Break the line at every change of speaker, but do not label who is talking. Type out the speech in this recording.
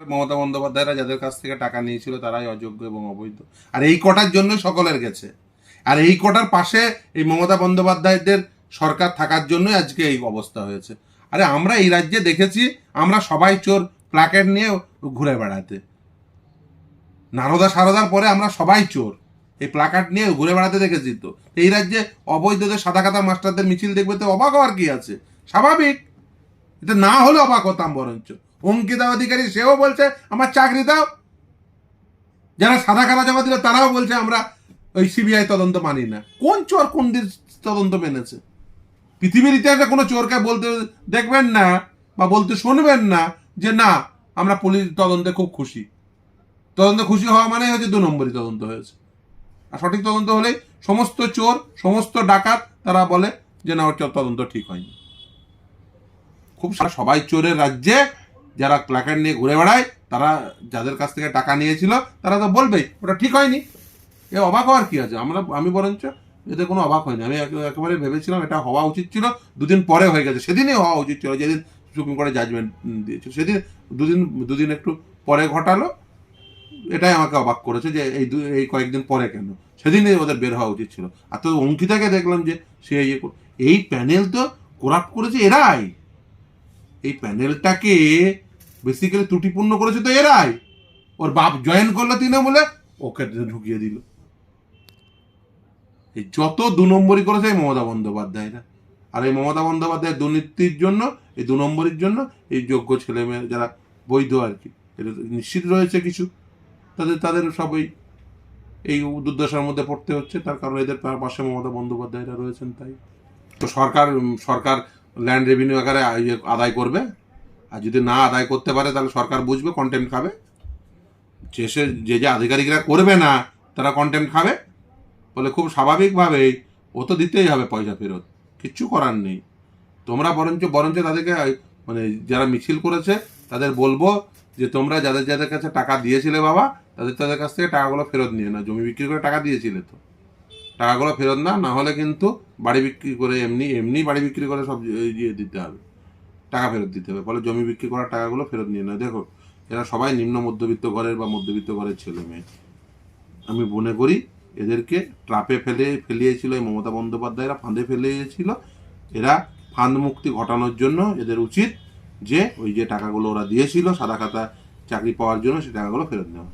মমতা বন্দ্যোপাধ্যায়রা যাদের কাছ থেকে টাকা নিয়েছিল তারাই অযোগ্য এবং অবৈধ। আর এই কটার জন্য সকলের গেছে। আর এই কটার পাশে এই মমতা বন্দ্যোপাধ্যায়দের সরকার থাকার জন্যই আজকে এই অবস্থা হয়েছে। আরে আমরা এই রাজ্যে দেখেছি, আমরা সবাই চোর, প্লাকেট নিয়ে ঘুরে বেড়াতে। নারদা সারদার পরে আমরা সবাই চোর, এই প্লাকার্ড নিয়ে ঘুরে বেড়াতে দেখেছি তো। এই রাজ্যে অবৈধদের সাদা কাতা মাস্টারদের মিছিল দেখবে তো অবাক হওয়ার কি আছে? স্বাভাবিক। এটা না হলে অবাক হতাম বরঞ্চ। অঙ্কিতা অধিকারী সেও বলছে, আমার চাকরি দাও। যারা সাদা কাটা জমা দিল, তারাও বলছে, আমরা ওই সিবিআই তদন্ত মানি না। কোন চোর কোন দিন তদন্ত মেনেছে? পৃথিবীর ইতিহাসে কোনো চোরকে বলতে দেখবেন না বা বলতে শুনবেন না যে, না, আমরা পুলিশ তদন্তে খুব খুশি। তদন্ত খুশি হওয়া মানে হচ্ছে দু নম্বরই তদন্ত হয়েছে। আর সঠিক তদন্ত হলে সমস্ত চোর, সমস্ত ডাকাত, তারা বলে যে, না, ওর তদন্ত ঠিক হয়নি। খুব সবাই চোরের রাজ্যে যারা প্ল্যাকার্ড নিয়ে ঘুরে বেড়ায়, তারা যাদের কাছ থেকে টাকা নিয়েছিল, তারা তো বলবেই, ওটা ঠিক হয়নি। এ অবাক হওয়ার কি আছে? আমরা, আমি বরঞ্চ এতে কোনো অবাক হয়নি আমি একেবারে ভেবেছিলাম এটা হওয়া উচিত ছিল, দুদিন পরে হয়ে গেছে। সেদিনই হওয়া উচিত ছিল, যেদিন সুপ্রিম কোর্টে জাজমেন্ট দিয়েছিল। সেদিন, দুদিন দুদিন একটু পরে ঘটালো। এটাই আমাকে অবাক করেছে যে এই দু, এই কয়েকদিন পরে কেন? সেদিনই ওদের বের হওয়া উচিত ছিল। আর তো অঙ্কিতাকে দেখলাম যে সে ইয়ে এই প্যানেল তো করাপ্ট করেছে এরাই। এই প্যানেলটাকে বেসিক্যালি ত্রুটিপূর্ণ করেছে তো এরাই। ওর বাপ জয়েন করল তৃণমূলে, ওকে ঢুকিয়ে দিল। এই যত দু নম্বরই করেছে এই মমতা বন্দ্যোপাধ্যায়রা। আর এই মমতা বন্দ্যোপাধ্যায়ের দুর্নীতির জন্য, এই দু নম্বরের জন্য এই যোগ্য ছেলে মেয়ে যারা বৈধ আর কি এটা নিশ্চিত রয়েছে কিছু। তাদের তাদের সবই এই দুর্দশার মধ্যে পড়তে হচ্ছে, তার কারণ এদের পাশে মমতা বন্দ্যোপাধ্যায়রা রয়েছেন তাই। তো সরকার সরকার ল্যান্ড রেভিনিউ আকারে আদায় করবে? আর যদি না আদায় করতে পারে, তাহলে সরকার বুঝবে কন্টেন্ট খাবে। যে সে, যে যে আধিকারিকরা করবে না, তারা কন্টেন্ট খাবে। বলে খুব স্বাভাবিকভাবেই ও তো দিতেই হবে পয়সা ফেরত, কিচ্ছু করার নেই। তোমরা বরঞ্চ বরঞ্চ তাদেরকে মানে যারা মিছিল করেছে, তাদের বলব যে তোমরা যাদের যাদের কাছে টাকা দিয়েছিলে বাবা, তাদের তাদের কাছ থেকে টাকাগুলো ফেরত নিয়ে না জমি বিক্রি করে টাকা দিয়েছিলে তো। টাকাগুলো ফেরত না হলে কিন্তু বাড়ি বিক্রি করে এমনি এমনি বাড়ি বিক্রি করে সব ইয়ে দিতে হবে। টাকা ফেরত দিতে হবে। ফলে জমি বিক্রি করার টাকাগুলো ফেরত নিয়ে না দেখো, এরা সবাই নিম্ন মধ্যবিত্ত ঘরের বা মধ্যবিত্ত ঘরের ছেলে মেয়ে। আমি মনে করি এদেরকে ট্রাপে ফেলে ফেলিয়েছিল এই মমতা বন্দ্যোপাধ্যায়রা ফাঁদে ফেলিয়েছিল। এরা ফাঁদ মুক্তি ঘটানোর জন্য এদের উচিত যে ওই যে টাকাগুলো ওরা দিয়েছিল, সাদা খাতা চাকরি পাওয়ার জন্য সেই টাকাগুলো ফেরত নেওয়া।